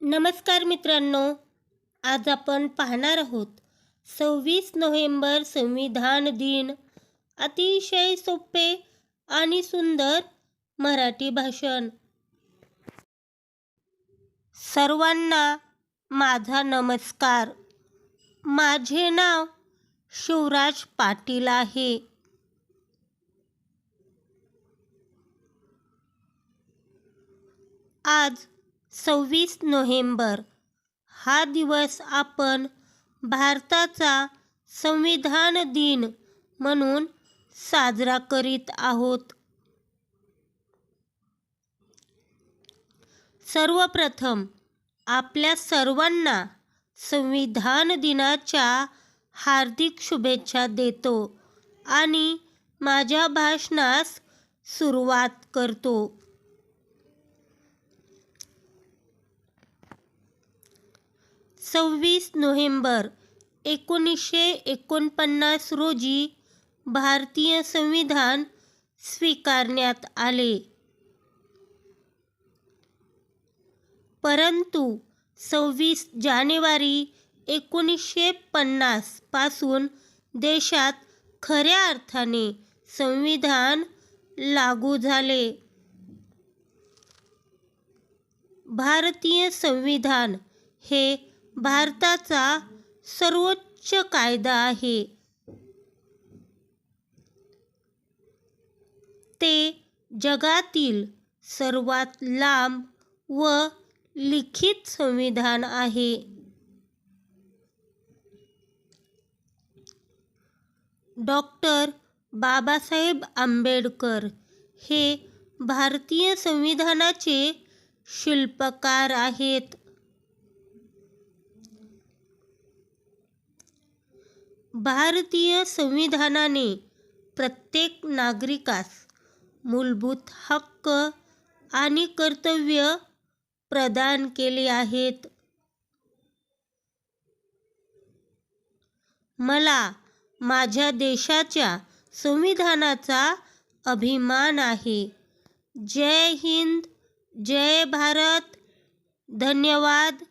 नमस्कार मित्रांनो आज आपण पाहणार आहोत सव्वीस नोव्हेंबर संविधान दिन. अतिशय सोपे आणि सुंदर मराठी भाषण. सर्वांना माझा नमस्कार. माझे नाव शिवराज पाटील आहे. आज सव्वीस नोव्हेंबर हा दिवस आपण भारताचा संविधान दिन म्हणून साजरा करीत आहोत. सर्वप्रथम आपल्या सर्वांना संविधान दिनाच्या हार्दिक शुभेच्छा देतो आणि माझ्या भाषणास सुरुवात करतो. सव्वीस नोव्हेंबर एकोणीसशे एकोणपन्नास रोजी भारतीय संविधान स्वीकारण्यात आले. परंतु सव्वीस जानेवारी एकोणीसशे पन्नासपासून देशात खऱ्या अर्थाने संविधान लागू झाले. भारतीय संविधान हे भारताचा सर्वोच्च कायदा आहे. ते जगातील सर्वात लांब व लिखित संविधान आहे. डॉक्टर बाबासाहेब आंबेडकर हे भारतीय संविधानाचे शिल्पकार आहेत. भारतीय संविधानाने प्रत्येक नागरिकास मूलभूत हक्क आणि कर्तव्य प्रदान केले आहेत. मला माझ्या देशाच्या संविधानाचा अभिमान आहे. जय हिंद जय भारत. धन्यवाद.